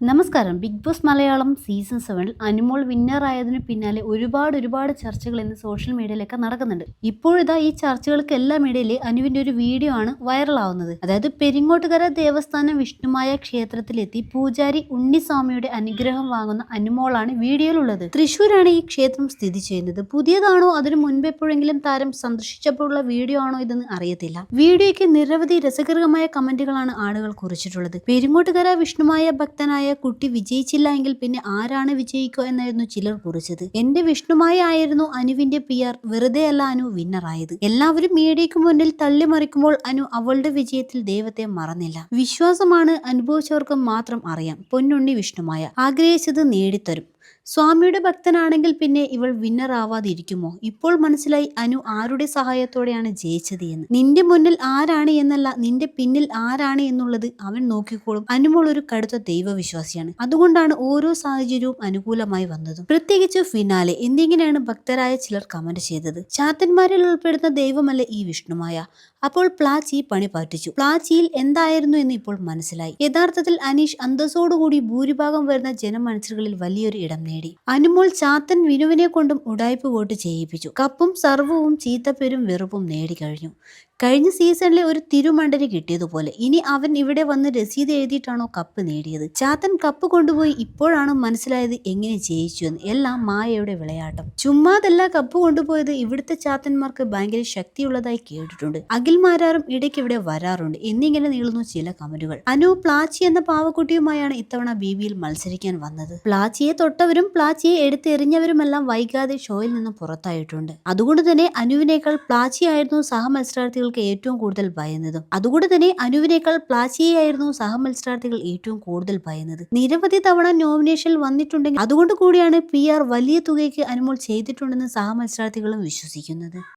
നമസ്കാരം. Big boss Malayalam season സെവനിൽ Anumol winner ആയതിനു പിന്നാലെ ഒരുപാട് ഒരുപാട് ചർച്ചകൾ ഇന്ന് സോഷ്യൽ മീഡിയയിലൊക്കെ നടക്കുന്നുണ്ട്. ഇപ്പോഴിതാ ഈ ചർച്ചകൾക്ക് എല്ലാം ഇടയിൽ അനുവിന്റെ ഒരു വീഡിയോ ആണ് വൈറലാവുന്നത് അതായത് പെരിങ്ങോട്ടുകര ദേവസ്ഥാനം വിഷ്ണുമായ ക്ഷേത്രത്തിലെത്തി പൂജാരി ഉണ്ണിസ്വാമിയുടെ അനുഗ്രഹം വാങ്ങുന്ന അനുമോളാണ് വീഡിയോയിലുള്ളത്. തൃശ്ശൂരാണ് ഈ ക്ഷേത്രം സ്ഥിതി ചെയ്യുന്നത്. പുതിയതാണോ? അതിനു മുൻപ് എപ്പോഴെങ്കിലും താരം സന്ദർശിച്ചപ്പോഴുള്ള വീഡിയോ ആണോ ഇതെന്ന് അറിയത്തില്ല. വീഡിയോയ്ക്ക് നിരവധി രസകരമായ കമന്റുകളാണ് ആളുകൾ കുറിച്ചിട്ടുള്ളത്. പെരിങ്ങോട്ടുകര വിഷ്ണുമായ ഭക്തനായ കുട്ടി വിജയിച്ചില്ല എങ്കിൽ പിന്നെ ആരാണ് വിജയിക്കുക എന്നായിരുന്നു ചിലർ കുറിച്ചത്. എന്റെ വിഷ്ണുമായി ആയിരുന്നു അനുവിന്റെ പി ആർ. വെറുതെ അല്ല അനു വിന്നറായത് എല്ലാവരും മീഡിയക്ക് മുന്നിൽ തള്ളിമറിക്കുമ്പോൾ അനു അവളുടെ വിജയത്തിൽ ദൈവത്തെ മറന്നില്ല. വിശ്വാസമാണ് അനുഭവിച്ചവർക്ക് മാത്രം അറിയാം. പൊന്നുണ്ണി വിഷ്ണുമായ ആഗ്രഹിച്ചത് നേടിത്തരും. സ്വാമിയുടെ ഭക്തനാണെങ്കിൽ പിന്നെ ഇവൾ വിന്നർ ആവാതിരിക്കുമോ? ഇപ്പോൾ മനസ്സിലായി അനു ആരുടെ സഹായത്തോടെയാണ് ജയിച്ചത് എന്ന്. നിന്റെ മുന്നിൽ ആരാണ് എന്നല്ല നിന്റെ പിന്നിൽ ആരാണ് എന്നുള്ളത് അവൻ നോക്കിക്കോളും. അനുമോൾ ഒരു കടുത്ത ദൈവവിശ്വാസിയാണ്. അതുകൊണ്ടാണ് ഓരോ സാഹചര്യവും അനുകൂലമായി വന്നതും. പ്രത്യേകിച്ച് ഫിനാലെ എന്നിങ്ങനെയാണ് ഭക്തരായ ചിലർ കമന്റ് ചെയ്തത്. ചാത്തന്മാരിൽ ഉൾപ്പെടുന്ന ദൈവമല്ല ഈ വിഷ്ണുമായ. അപ്പോൾ പ്ലാച്ചി പണി പറ്റിച്ചു. പ്ലാച്ചിയിൽ എന്തായിരുന്നു എന്ന് ഇപ്പോൾ മനസ്സിലായി. യഥാർത്ഥത്തിൽ അനീഷ് അന്തസ്സോടുകൂടി ഭൂരിഭാഗം വരുന്ന ജനമനസ്സുകളിൽ വലിയൊരു ഇടം നേടി. അനുമോൾ ചാത്തൻ വിനുവിനെ കൊണ്ടും ഉടായ്പ വോട്ട് ചെയ്യിപ്പിച്ചു. കപ്പും സർവവും ചീത്തപ്പേരും വെറുപ്പും നേടിക്കഴിഞ്ഞു കഴിഞ്ഞ. സീസണിലെ ഒരു തിരുമണ്ടന് കിട്ടിയതുപോലെ ഇനി അവൻ ഇവിടെ വന്ന് രസീത് എഴുതിയിട്ടാണോ കപ്പ് നേടിയത്? ചാത്തൻ കപ്പ് കൊണ്ടുപോയി ഇപ്പോഴാണ് മനസ്സിലായത് എങ്ങനെ ജയിച്ചു എന്ന്? എല്ലാം മായയുടെ വിളയാട്ടം. ചുമ്മാതല്ല കപ്പ് കൊണ്ടുപോയത്. ഇവിടുത്തെ ചാത്തന്മാർക്ക് ഭയങ്കര ശക്തിയുള്ളതായി കേട്ടിട്ടുണ്ട്. അഖിൽമാരാറും ഇടയ്ക്ക് ഇവിടെ വരാറുണ്ട്. എന്നിങ്ങനെ നീളുന്നു ചില കമന്റുകൾ. അനു പ്ലാച്ചി എന്ന പാവക്കുട്ടിയുമായാണ് ഇത്തവണ ബി ബിയിൽ മത്സരിക്കാൻ വന്നത്. പ്ലാച്ചിയെ തൊട്ടവരും പ്ലാച്ചിയെ എടുത്തെറിഞ്ഞവരുമെല്ലാം വൈകാതെ ഷോയിൽ നിന്ന് പുറത്തായിട്ടുണ്ട്. അതുകൊണ്ട് തന്നെ അനുവിനേക്കാൾ പ്ലാച്ചി ആയിരുന്നു സഹമത്സരാർത്ഥികൾക്ക് ഏറ്റവും കൂടുതൽ ഭയന്നതും. അതുകൊണ്ട് തന്നെ അനുവിനേക്കാൾ പ്ലാച്ചിയായിരുന്നു സഹമത്സരാർത്ഥികൾ ഏറ്റവും കൂടുതൽ ഭയന്നത്. നിരവധി തവണ നോമിനേഷൻ വന്നിട്ടുണ്ടെങ്കിൽ അതുകൊണ്ട് കൂടിയാണ് പി വലിയ തുകയ്ക്ക് അനുമോൾ ചെയ്തിട്ടുണ്ടെന്ന് സഹമത്സരാർത്ഥികളും വിശ്വസിക്കുന്നത്.